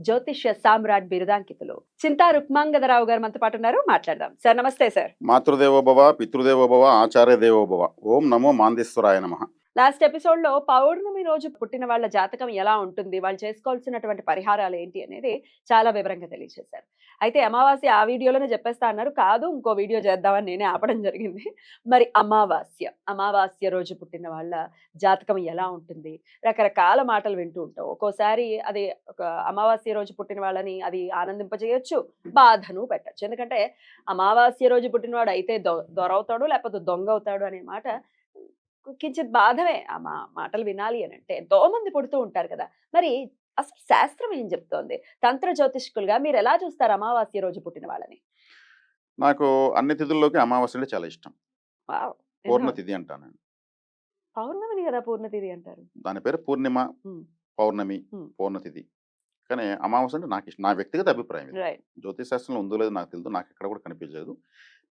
జ్యోతిష్య సామ్రాట్ బిరుదాంకితులు. చింతా రుక్మాంగదరావు గారు మనతో పాటు ఉన్నారు. మాట్లాడదాం. సార్ నమస్తే సార్. మాతృదేవోభవ పితృదేవోభవ ఆచార్య దేవోభవ ఓం నమో మాందేశ్వరాయ నమ. లాస్ట్ ఎపిసోడ్లో పౌర్ణమి రోజు పుట్టిన వాళ్ళ జాతకం ఎలా ఉంటుంది? వాళ్ళు చేసుకోవాల్సినటువంటి పరిహారాలు ఏంటి? అనేది చాలా వివరంగా తెలియజేశారు. అయితే అమావాస్య ఆ వీడియోలోనే చెప్పేస్తా అన్నారు. కాదు ఇంకో వీడియో చేద్దామని నేనే ఆపడం జరిగింది. మరి అమావాస్య అమావాస్య రోజు పుట్టిన వాళ్ళ జాతకం ఎలా ఉంటుంది? రకరకాల మాటలు వింటూ ఉంటాం. ఒక్కోసారి అది ఒక అమావాస్య రోజు పుట్టిన వాళ్ళని అది ఆనందింపజేయచ్చు బాధను పెట్టచ్చు. ఎందుకంటే అమావాస్య రోజు పుట్టినవాడు అయితే దొ దొరవుతాడు లేకపోతే దొంగ అవుతాడు అనే మాట కించిత్ బాధమే. ఆ మా మాటలు వినాలి అని అంటే ఎంతో మంది పుడుతూ ఉంటారు కదా! మరి అసలు శాస్త్రం ఏం చెప్తోంది? తంత్ర జ్యోతిష్కులుగా మీరు ఎలా చూస్తారు అమావాస్య రోజు పుట్టిన వాళ్ళని? నాకు అన్ని తిథుల్లోకి అమావాస్య అంటే చాలా ఇష్టం. వావ్. పూర్ణ ఎందుకు? తిథి అంటాను. పౌర్ణమిని కదా పూర్ణతిథి అంటారు. దాని పేరు పూర్ణిమ. పౌర్ణమి ఉమ్. పూర్ణ తిథి. కానీ అమావాస్య అంటే నాకు ఇష్టం నా వ్యక్తిగత అభిప్రాయం జ్యోతిష్ శాస్త్రంలో ఉందో లేదో నాకు తెలియదు నాకు ఎక్కడ కూడా కనిపించలేదు.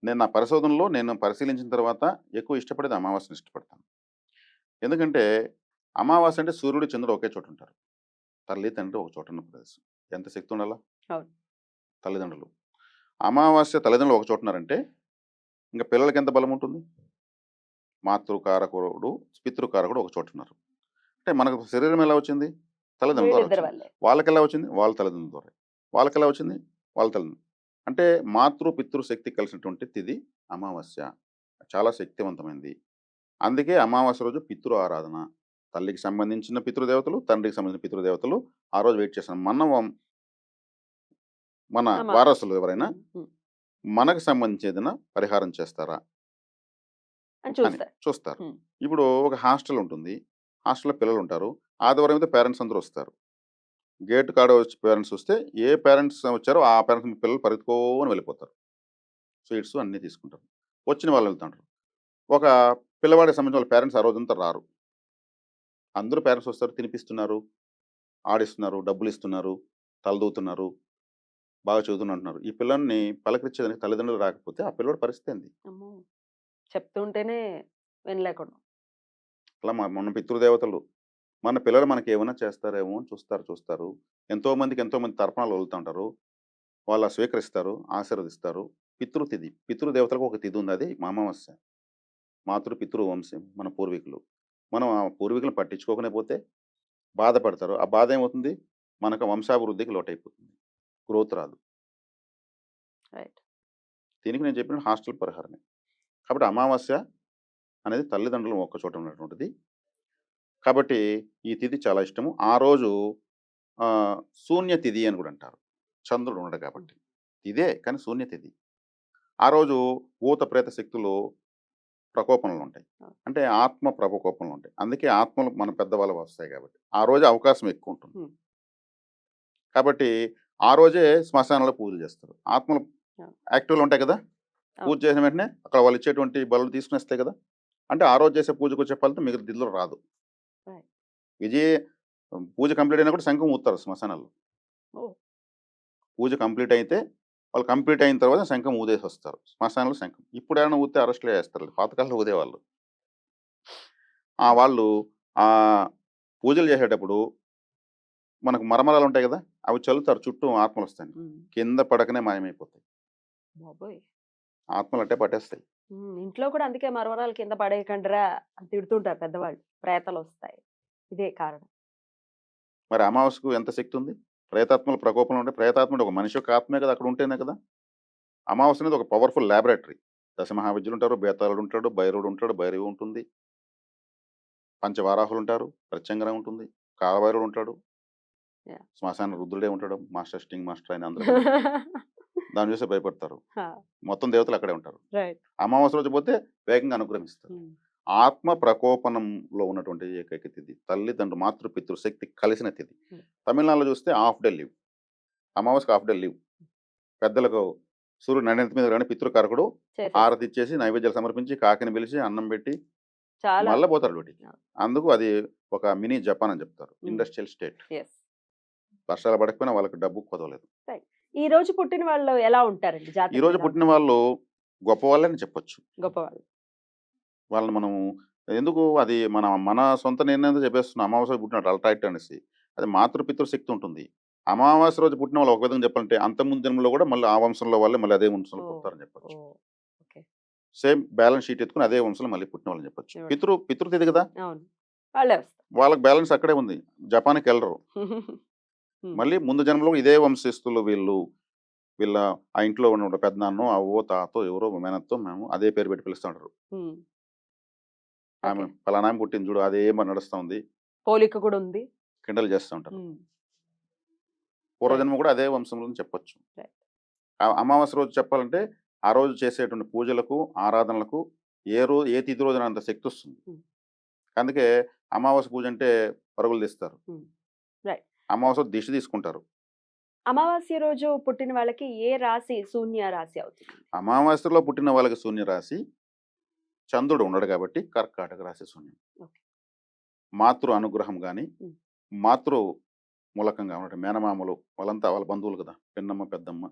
నేను నా పరిశోధనలో నేను పరిశీలించిన తర్వాత ఎక్కువ ఇష్టపడేది అమావాస్యను ఇష్టపడతాను ఎందుకంటే అమావాస్య అంటే సూర్యుడు చంద్రుడు ఒకే చోట ఉంటారు. తల్లి తండ్రి ఒక చోట ఉన్న ప్రదేశం. ఎంత శక్తి ఉండాలా. తల్లిదండ్రులు. అమావాస్య తల్లిదండ్రులు ఒక చోట ఉన్నారంటే ఇంకా పిల్లలకి ఎంత బలం ఉంటుంది? మాతృకారకుడు పితృకారకుడు ఒక చోట ఉన్నారు. అంటే మనకు శరీరం ఎలా వచ్చింది? తల్లిదండ్రుల వాళ్ళకి ఎలా వచ్చింది. వాళ్ళ తల్లిదండ్రుల ద్వారా. వాళ్ళకి ఎలా వచ్చింది? వాళ్ళ తల్లిదండ్రులు. అంటే మాతృ పితృ శక్తి కలిసినటువంటి తిది అమావాస్య. చాలా శక్తివంతమైనది అందుకే అమావాస్య రోజు పితృ ఆరాధన. తల్లికి సంబంధించిన పితృదేవతలు తండ్రికి సంబంధించిన పితృదేవతలు ఆ రోజు వెయిట్ చేస్తాం మన మన వారసులు ఎవరైనా. మనకు సంబంధించి ఏదైనా పరిహారం చేస్తారా? చూస్తారు. ఇప్పుడు ఒక హాస్టల్ ఉంటుంది. హాస్టల్లో పిల్లలు ఉంటారు. ఆదివారం అయితే పేరెంట్స్ అందరూ వస్తారు. గేట్ కాడ వచ్చి పేరెంట్స్ వస్తే ఏ పేరెంట్స్ వచ్చారో ఆ పేరెంట్స్ పిల్లలు పరిగెత్తుకొని వెళ్ళిపోతారు. స్వీట్స్ అన్నీ తీసుకుంటారు. వచ్చిన వాళ్ళు వెళ్తుంటారు. ఒక పిల్లవాడికి సంబంధించిన వాళ్ళ పేరెంట్స్ ఆ రోజంతా రారు. అందరూ పేరెంట్స్ వస్తారు తినిపిస్తున్నారు ఆడిస్తున్నారు డబ్బులు ఇస్తున్నారు తలదూతున్నారు బాగా చదువుతున్నారు ఈ పిల్లల్ని పలకరించేదానికి తల్లిదండ్రులు రాకపోతే ఆ పిల్లవాడి పరిస్థితి ఏంది? చెప్తుంటేనే వినలేకుండా. అలా మా- మన పితృదేవతలు మన పిల్లలు మనకి ఏమైనా చేస్తారేమో అని చూస్తారు చూస్తారు. ఎంతో మందికి ఎంతో మంది తర్పణాలు వదులుతుంటారు వాళ్ళు స్వీకరిస్తారు ఆశీర్వదిస్తారు. పితృతిథి పితృదేవతలకు ఒక తిథి ఉంది అది మా అమావాస్య మాతృ పితృ వంశం మన పూర్వీకులు. మనం ఆ పూర్వీకులను పట్టించుకోకనే పోతే బాధపడతారు. ఆ బాధ ఏమవుతుంది? మనకు వంశాభివృద్ధికి లోటైపోతుంది. గ్రోత్ రాదు. రైట్. దీనికి నేను చెప్పిన హాస్టల్ పరిహారమే. కాబట్టి అమావాస్య అనేది తల్లిదండ్రులు ఒక్క చోట ఉన్నటువంటిది. కాబట్టి ఈ తిథి చాలా ఇష్టము. ఆ రోజు శూన్య తిథి అని కూడా అంటారు. చంద్రుడు ఉండడు కాబట్టి. ఇదే కానీ శూన్య తిథి. ఆ రోజు భూత ప్రేత శక్తులు ప్రకోపంలో ఉంటాయి అంటే ఆత్మ ప్రకోపంలో ఉంటాయి అందుకే ఆత్మలు మన పెద్దవాళ్ళు వస్తాయి కాబట్టి. ఆ రోజు అవకాశం ఎక్కువ ఉంటుంది. కాబట్టి ఆ రోజే శ్మశానంలో పూజలు చేస్తారు. ఆత్మలు. యాక్టివ్లు ఉంటాయి కదా! పూజ చేసిన వెంటనే అక్కడ వాళ్ళు ఇచ్చేటువంటి బలు తీసుకుని వస్తాయి కదా! అంటే ఆ రోజు చేసే పూజకు వచ్చే ఫలితం మిగతా దిద్దులో రాదు. విజయ పూజ కంప్లీట్ అయినా కూడా శంఖం ఊతారు శ్మశానాల్లో. పూజ కంప్లీట్ అయితే వాళ్ళు కంప్లీట్ అయిన తర్వాత శంఖం ఊదేసి వస్తారు శ్మశానంలో శంఖం. ఇప్పుడు ఏమైనా ఊతే అరెస్ట్లో వేస్తారు పాతకాలంలో ఊదేవాళ్ళు. ఆ వాళ్ళు ఆ పూజలు చేసేటప్పుడు మనకు మరమరాలు ఉంటాయి కదా! అవి చల్లుతారు. చుట్టూ ఆత్మలు వస్తాయి. కింద పడకనే మాయమైపోతాయి. బాబోయ్! ఆత్మలు అట్టే పట్టేస్తాయి ఇంట్లో కూడా అందుకే మరవరాలు కింద పడేయకండిరా అని తిడుతుంటారు పెద్దవాళ్ళు. ప్రేతలు వస్తాయి ఇదే కారణం. మరి అమావాస్యకు ఎంత శక్తి ఉంది ప్రేతాత్మల ప్రకోపంలో ఉంటే ప్రేతాత్ముడు ఒక మనిషి యొక్క ఆత్మే కదా అక్కడ ఉంటేనే కదా. అమావాస్య అనేది ఒక పవర్ఫుల్ ల్యాబొరేటరీ. దశ మహావిద్యులు ఉంటారు బేతాళుడు ఉంటాడు భైరవుడు ఉంటాడు భైరవి ఉంటుంది. పంచవారాహులు ఉంటారు ప్రత్యంగరం ఉంటుంది కాలభైరవుడు ఉంటాడు. శ్మశాన రుద్రుడే ఉంటాడు మాస్టర్ స్టింగ్ మాస్టర్ అయిన అందరూ దాని చూసి భయపడతారు. మొత్తం దేవతలు అక్కడే ఉంటారు. అమావాస్య రోజు పోతే వేగంగా అనుగ్రహిస్తారు. ఆత్మ ప్రకోపనంలో ఉన్నటువంటి ఏకైక తిథి. తల్లిదండ్రులు మాతృపితృ శక్తి కలిసిన తిథి. తమిళనాడులో చూస్తే హాఫ్ డే లీవ్. అమావాస్యకి హాఫ్ డే లీవ్. పెద్దలకు సూర్యుడు నడినెత్తి మీద కానీ పితృకారకుడు. హారతి ఇచ్చేసి నైవేద్యాలు సమర్పించి కాకిని పిలిచి అన్నం పెట్టి మళ్ళీ పోతారు Yeah. అందుకు అది ఒక మినీ జపాన్ అని చెప్తారు. Industrial state. వర్షాలు పడకపోయినా వాళ్ళకి డబ్బు కొదవలేదు ఈ రోజు పుట్టిన వాళ్ళు ఎలా ఉంటారండి? ఈ రోజు పుట్టిన వాళ్ళు గొప్ప వాళ్ళని చెప్పొచ్చు. గొప్ప వాళ్ళు వాళ్ళని మనం ఎందుకు అది మన మన సొంత నిర్ణయంతో చెప్పేస్తున్నాం అమావాస్య పుట్టినట్టు అల్ట్రాక్ట్ అనేసి. అది మాతృపితృ శక్తి ఉంటుంది. అమావాస్య రోజు పుట్టిన వాళ్ళు ఒక విధంగా చెప్పాలంటే అంత ముందు జన్మలో కూడా మళ్ళీ ఆ వంశంలో వాళ్ళే మళ్ళీ అదే వంశంలో. పుడతారని చెప్పొచ్చు. సేమ్ బ్యాలెన్స్ షీట్ ఎత్తుకుని అదే వంశంలో మళ్ళీ పుట్టిన వాళ్ళని చెప్పొచ్చు. పితృ పితృతిథి కదా! వాళ్ళకి బ్యాలెన్స్ అక్కడే ఉంది. జపాన్కి వెళ్ళరు మళ్ళీ ముందు జన్మలో ఇదే వంశస్థులు వీళ్ళు వీళ్ళ ఆ ఇంట్లో ఉన్న పెద్దనాన్నో అవ్వో తాతో ఎవరో మేనత్తో మేము అదే పేరు పెట్టి పిలుస్తూ ఉంటారు ఉమ్. ఆమె. ఫలానా పుట్టింది చూడు అదే మరి నడుస్తూ ఉంది. పోలిక కూడా ఉంది. కిండలు చేస్తూ ఉంటారు. పూర్వజన్మ కూడా అదే వంశంలో చెప్పొచ్చు. అమావాస్య రోజు చెప్పాలంటే ఆ రోజు చేసేటువంటి పూజలకు ఆరాధనలకు ఏ రోజు ఏ తిథి రోజున అంత శక్తి వస్తుంది. అందుకే అమావాస్య పూజ అంటే పరుగులు తీస్తారు. అమావాస్య దిశ తీసుకుంటారు. అమావాస్య రోజు పుట్టిన వాళ్ళకి ఏ రాశి? శూన్య రాశి అవుతుంది? అమావాస్యలో పుట్టిన వాళ్ళకి శూన్య రాశి చంద్రుడు ఉండడు కాబట్టి కర్కాటక రాశి శూన్యం. మాతృ అనుగ్రహం కానీ. మాతృ మూలకంగా ఉన్నట్టు మేనమామలు వాళ్ళంతా వాళ్ళ బంధువులు కదా పెన్నమ్మ పెద్దమ్మ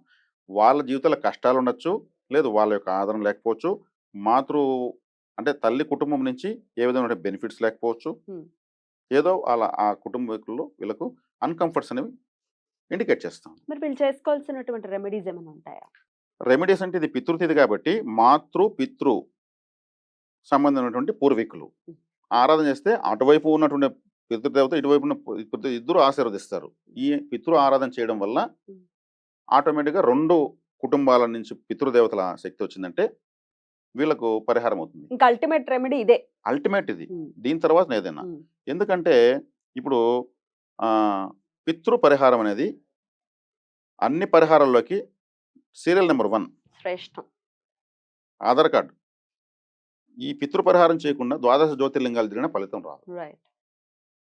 వాళ్ళ జీవితాల కష్టాలు ఉండొచ్చు లేదు వాళ్ళ యొక్క ఆదరణ లేకపోవచ్చు మాతృ అంటే తల్లి కుటుంబం నుంచి ఏ విధమైన బెనిఫిట్స్ లేకపోవచ్చు. ఏదో వాళ్ళ ఆ కుటుంబీకుల్లో వీళ్ళకు అన్కంఫర్ట్స్ అనేవి ఇండికేట్ చేస్తాం మరి వీళ్ళు చేసుకోవాల్సినటువంటి రెమెడీస్ ఏమైనా ఉంటాయా రెమెడీస్ అంటే ఇది పితృతిథి కాబట్టి మాతృ పితృ సంబంధమైనటువంటి పూర్వీకులు. Hmm. ఆరాధన చేస్తే అటువైపు ఉన్నటువంటి పితృదేవత ఇటువైపు ఉన్న పితృ ఇద్దరు ఆశీర్వదిస్తారు. ఈ పితృ ఆరాధన చేయడం వల్ల. ఆటోమేటిక్గా రెండు కుటుంబాల నుంచి పితృదేవతల శక్తి వచ్చిందంటే వీళ్ళకు పరిహారం అవుతుంది. ఇంకా అల్టిమేట్ రెమెడీ ఇదే. అల్టిమేట్ ఇది. దీని తర్వాత ఏదైనా. ఎందుకంటే ఇప్పుడు పితృ పరిహారం అనేది అన్ని పరిహారాల్లోకి సీరియల్ నెంబర్ వన్. శ్రేష్టం. ఆధార్ కార్డు. ఈ పితృ పరిహారం చేయకుండా ద్వాదశ జ్యోతిర్లింగాలు తిరిగిన ఫలితం రాదు.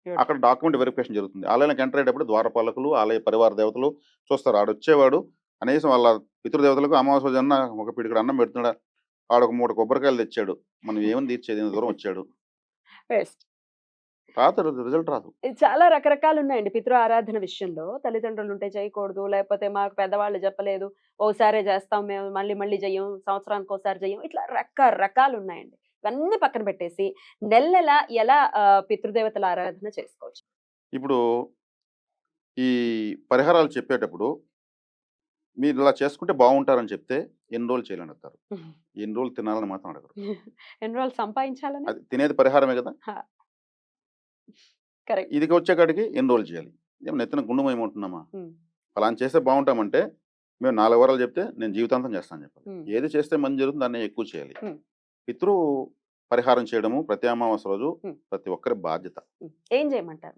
అక్కడ డాక్యుమెంట్ వెరిఫికేషన్ జరుగుతుంది. ఆలయానికి ఎంటర్ అయ్యేటప్పుడు ద్వారపాలకులు ఆలయ పరివార దేవతలు చూస్తారు. ఆడు వచ్చేవాడు కనీసం వాళ్ళ పితృదేవతలకు అమావాస్య జన్న ఒక పిడికడు అన్నం పెడుతున్నాడా? ఆడు ఒక మూడు కొబ్బరికాయలు తెచ్చాడు. మనం ఏమని తీర్చేది? దూరం వచ్చాడు. రాదు రిజల్ట్ రాదు. చాలా రకరకాలు ఉన్నాయండి పితృ ఆరాధన విషయంలో. తల్లిదండ్రులు ఉంటే చేయకూడదు లేకపోతే మాకు పెద్దవాళ్ళు చెప్పలేదు ఓసారే చేస్తాం మేము మళ్ళీ మళ్ళీ చెయ్యం సంవత్సరానికి ఒకసారి చెయ్యం ఇట్లా రకరకాలు ఉన్నాయండి ఇవన్నీ పక్కన పెట్టేసి నెల నెల ఎలా పితృదేవతల ఆరాధన చేసుకోవచ్చు. ఇప్పుడు ఈ పరిహారాలు చెప్పేటప్పుడు మీరు ఇలా చేసుకుంటే బాగుంటారని చెప్తే ఎన్ని రోజులు చేయాలని అడుగుతారు ఎన్ని రోజులు తినాలని మాత్రం అడగరు. ఎన్ని రోజులు సంపాదించాలని? అది తినేది పరిహారమే కదా? కరెక్ట్. ఇదికి వచ్చేకాడికి ఎన్ని రోజులు చేయాలి. ఏం నెత్తిన గుండు ఏమంటున్నామా ఫలానా చేస్తే బాగుంటామంటే మేము నాలుగు వారాలు చెప్తే నేను జీవితాంతం చేస్తాను చెప్పాలి. ఏది చేస్తే మంచి జరుగుతుంది దాన్ని ఎక్కువ చేయాలి. పితృ పరిహారం చేయడము ప్రతి అమావాస్య రోజు. ప్రతి ఒక్కరి బాధ్యత. ఏం చేయమంటారు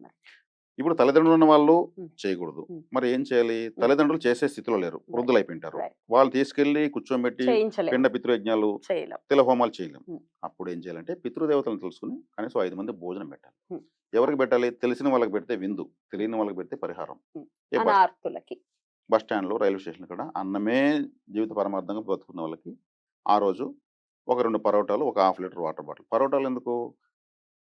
ఇప్పుడు తల్లిదండ్రులు ఉన్న వాళ్ళు. చేయకూడదు. మరి ఏం చేయాలి? తల్లిదండ్రులు చేసే స్థితిలో లేరు. వృద్ధులైపోయింటారు. వాళ్ళు తీసుకెళ్ళి కూర్చోబెట్టి పిండ పితృయజ్ఞాలు చేయలేం. తిల హోమాలు చేయలేం. Hmm. అప్పుడు ఏం చేయాలంటే పితృదేవతలను తెలుసుకుని కనీసం ఐదు మంది భోజనం పెట్టాలి. ఎవరికి పెట్టాలి? తెలిసిన వాళ్ళకి పెడితే విందు తెలియని వాళ్ళకి పెడితే పరిహారం. బస్ స్టాండ్లో రైల్వే స్టేషన్ కూడా అన్నమే జీవిత పరమార్థంగా బతుకున్న వాళ్ళకి ఆ రోజు ఒక రెండు పరోటాలు ఒక హాఫ్ లీటర్ వాటర్ బాటిల్. పరోటాలు ఎందుకు?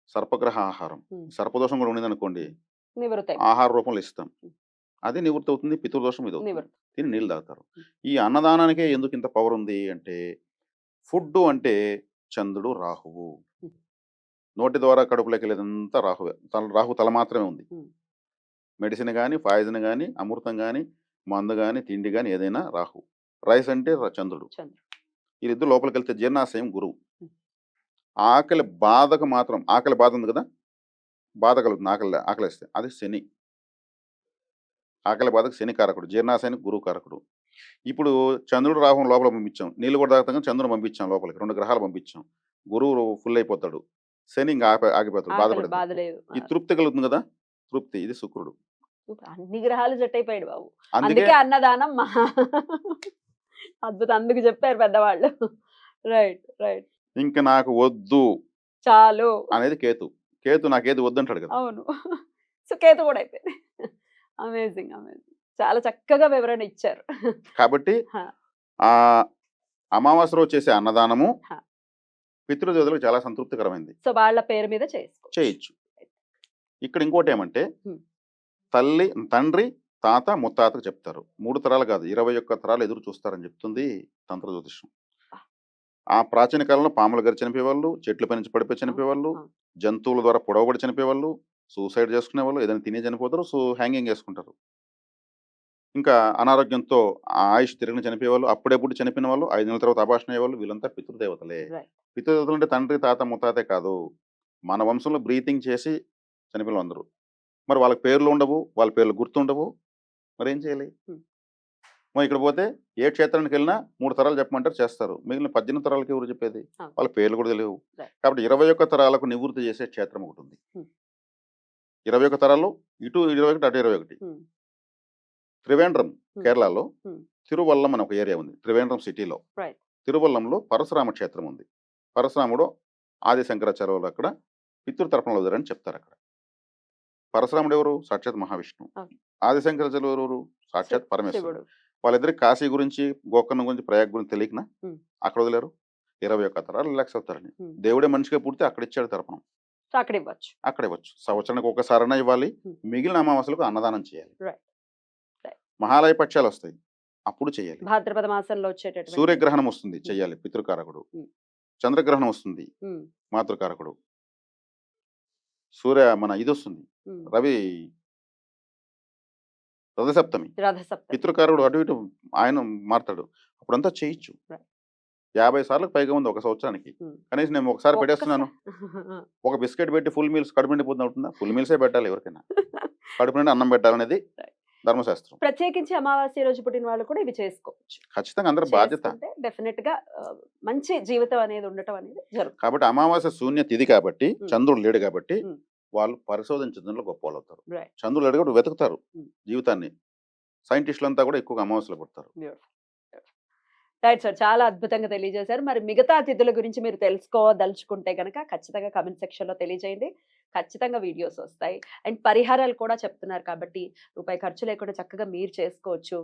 సర్పగ్రహ ఆహారం. సర్పదోషం కూడా ఉండింది అనుకోండి నివృత్తి ఆహార రూపంలో ఇస్తాం. అది నివృత్తి అవుతుంది పితృదోషం ఇది నివృత్తి. తిని నీళ్ళు తాగుతారు. ఈ అన్నదానానికే ఎందుకు ఇంత పవర్ ఉంది అంటే ఫుడ్ అంటే చంద్రుడు రాహువు. నోటి ద్వారా కడుపులోకి వెళ్ళేదంతా రాహువే. తల రాహు తల మాత్రమే ఉంది. మెడిసిన్ కానీ పాయిజన్ కానీ అమృతం కానీ మందు కానీ తిండి కానీ ఏదైనా రాహు రైస్ అంటే చంద్రుడు. వీళ్ళిద్దరు లోపలికి వెళ్తే జీర్ణాశయం గురువు. ఆకలి బాధకు మాత్రం ఆకలి బాధ ఉంది కదా? బాధ కలుగుతుంది ఆకలి ఆకలిస్తే. అది శని. ఆకలి బాధకు శని కారకుడు జీర్ణాశయానికి గురువు కారకుడు. ఇప్పుడు చంద్రుడు రాహుం లోపల పంపించాం. నీళ్ళు కూడా తాగుతాం కానీ చంద్రుడు పంపించాం లోపలికి. రెండు గ్రహాలు పంపించాం. గురువు ఫుల్ అయిపోతాడు. శని ఇంకా ఆగిపోతాడు. ఆకలి బాధపడతాడు బాధ లేదు ఈ తృప్తి కలుగుతుంది కదా? తృప్తి. ఇది శుక్రుడు. అన్ని గ్రహాలు జట్ అయిపోయాడు బాబు. అందుకే అందుకే అన్నదానం మహా అద్భుతం. అందుకు చెప్పారు పెద్దవాళ్ళు. Right right. ఇంకా నాకు వద్దు చాలు. అనేది కేతు. కేతు నాకేది వద్దంటాడు కదా! అవును. సో కేతు కూడా అయిపోయింది. Amazing amazing. చాలా చక్కగా వివరణ ఇచ్చారు. కాబట్టి. ఆ అమావాస్య రోజు చేసే అన్నదానము. పితృదేవతలకు చాలా సంతృప్తికరమైంది. సో వాళ్ళ పేరు మీద చేసుకో చేయొచ్చు. ఇక్కడ ఇంకోటి ఏమంటే. తల్లి తండ్రి తాత ముత్తాతకు చెప్తారు. మూడు తరాలు కాదు ఇరవై ఒక్క తరాలు ఎదురు చూస్తారని చెప్తుంది తంత్ర జ్యోతిషం ఆ ప్రాచీన కాలంలో పాముల గారు చనిపోయేవాళ్ళు చెట్ల పై నుంచి పడిపోయి చనిపోయేవాళ్ళు. జంతువుల ద్వారా పొడవబడి చనిపోయేవాళ్ళు సూసైడ్ చేసుకునే వాళ్ళు ఏదైనా తినే చనిపోతారు సో హ్యాంగింగ్ చేసుకుంటారు. ఇంకా అనారోగ్యంతో ఆయుష్ తిరిగిన చనిపోయేవాళ్ళు అప్పుడెప్పుడు చనిపోయిన వాళ్ళు ఐదు నెలల తర్వాత అభాషణ అయ్యేవాళ్ళు వీళ్ళంతా పితృదేవతలే. పితృదేవతలు అంటే తండ్రి తాత ముత్తాతే కాదు. మన వంశంలో బ్రీతింగ్ చేసి చనిపోయిన అందరూ. మరి వాళ్ళకి పేర్లు ఉండవు వాళ్ళ పేర్లు గుర్తుండవు. మరి ఏం చేయాలి మరి ఇక్కడ పోతే ఏ క్షేత్రానికి వెళ్ళినా మూడు తరాలు చెప్పమంటారు చేస్తారు. మిగిలిన పద్దెనిమిది తరాలకి ఎవరు చెప్పేది. వాళ్ళ పేర్లు కూడా తెలియవు. కాబట్టి ఇరవై ఒక్క తరాలకు నివృత్తి చేసే క్షేత్రం ఒకటి ఉంది. ఇరవై ఒక్క తరాలు ఇటు ఇరవై ఒకటి అటు ఇరవై ఒకటి. త్రివేంద్రం. కేరళలో. తిరువల్లం అని ఒక ఏరియా ఉంది. త్రివేంద్రం సిటీలో. తిరువల్లంలో పరశురామ క్షేత్రం ఉంది. పరశురాముడు ఆది శంకరాచార్యులు అక్కడ పితృతర్పణలు వదిలేరని చెప్తారు అక్కడ. పరశురాముడు ఎవరు? సాక్షాత్ మహావిష్ణువు. ఆది శంకరాచార్యులు ఎవరు? సాక్షాత్ పరమేశ్వరుడు. శివుడు వాళ్ళిద్దరికి కాశీ గురించి గోకర్ణ గురించి ప్రయాగ్ గురించి తెలియకనా. అక్కడ వదిలేరు. ఇరవై ఒక్క తరాలు రిలాక్స్ అవుతారని. దేవుడే మనిషిగా పుడితే అక్కడ ఇచ్చాడు తర్పణం సో అక్కడ ఇవ్వచ్చు. అక్కడ ఇవ్వచ్చు. సంవత్సరానికి ఒకసారైనా ఇవ్వాలి. మిగిలిన అమావాస్యలకు అన్నదానం చేయాలి. మహాలయ పక్షాలు వస్తాయి. అప్పుడు చేయాలి. భాద్రపద మాసంలో వచ్చేటటువంటి సూర్యగ్రహణం వస్తుంది. చెయ్యాలి. పితృకారకుడు. చంద్రగ్రహణం వస్తుంది. మాతృకారకుడు. సూర్య మన ఇది వస్తుంది. రవి రథసప్తమి. రథసప్తమి. పితృకారకుడు అటు ఇటు ఆయన మారుతాడు. అప్పుడంతా చేయొచ్చు. యాభై సార్లకు పైగా ఉంది ఒక సంవత్సరానికి. కనీసం నేను ఒకసారి పెట్టేస్తున్నాను. ఒక బిస్కెట్ పెట్టి ఫుల్ మీల్స్ కడుపు నిండిపోతుంది ఉంటుందా ఫుల్ మీల్సే పెట్టాలి ఎవరికైనా. కడుపు నిండి అన్నం పెట్టాలనేది. ధర్మశాస్త్రం. ప్రత్యేకించి అమావాస్య రోజు పుట్టిన వాళ్ళు కూడా ఇవి చేసుకోవచ్చు. ఖచ్చితంగా అందరి బాధ్యత. డెఫినెట్గా మంచి జీవితం అనేది ఉండటం అనేది జరుగుతుంది. కాబట్టి అమావాస్య శూన్య తిథి కాబట్టి. చంద్రుడు లేడు కాబట్టి. వాళ్ళు పరిశోధించడంలో గొప్ప వాళ్ళు అవుతారు లేడు కాబట్టి వెతుకుతారు. జీవితాన్ని. సైంటిస్టులు అంతా కూడా ఎక్కువగా అమావాస్యలో పుడతారు. రైట్ సార్ చాలా అద్భుతంగా తెలియజేశారు. మరి మిగతా తిథుల గురించి మీరు తెలుసుకోదలుచుకుంటే కనుక ఖచ్చితంగా కమెంట్ సెక్షన్లో తెలియజేయండి. ఖచ్చితంగా వీడియోస్ వస్తాయి. అండ్ పరిహారాలు కూడా చెప్తున్నారు కాబట్టి రూపాయి ఖర్చు లేకుండా చక్కగా మీరు చేసుకోవచ్చు.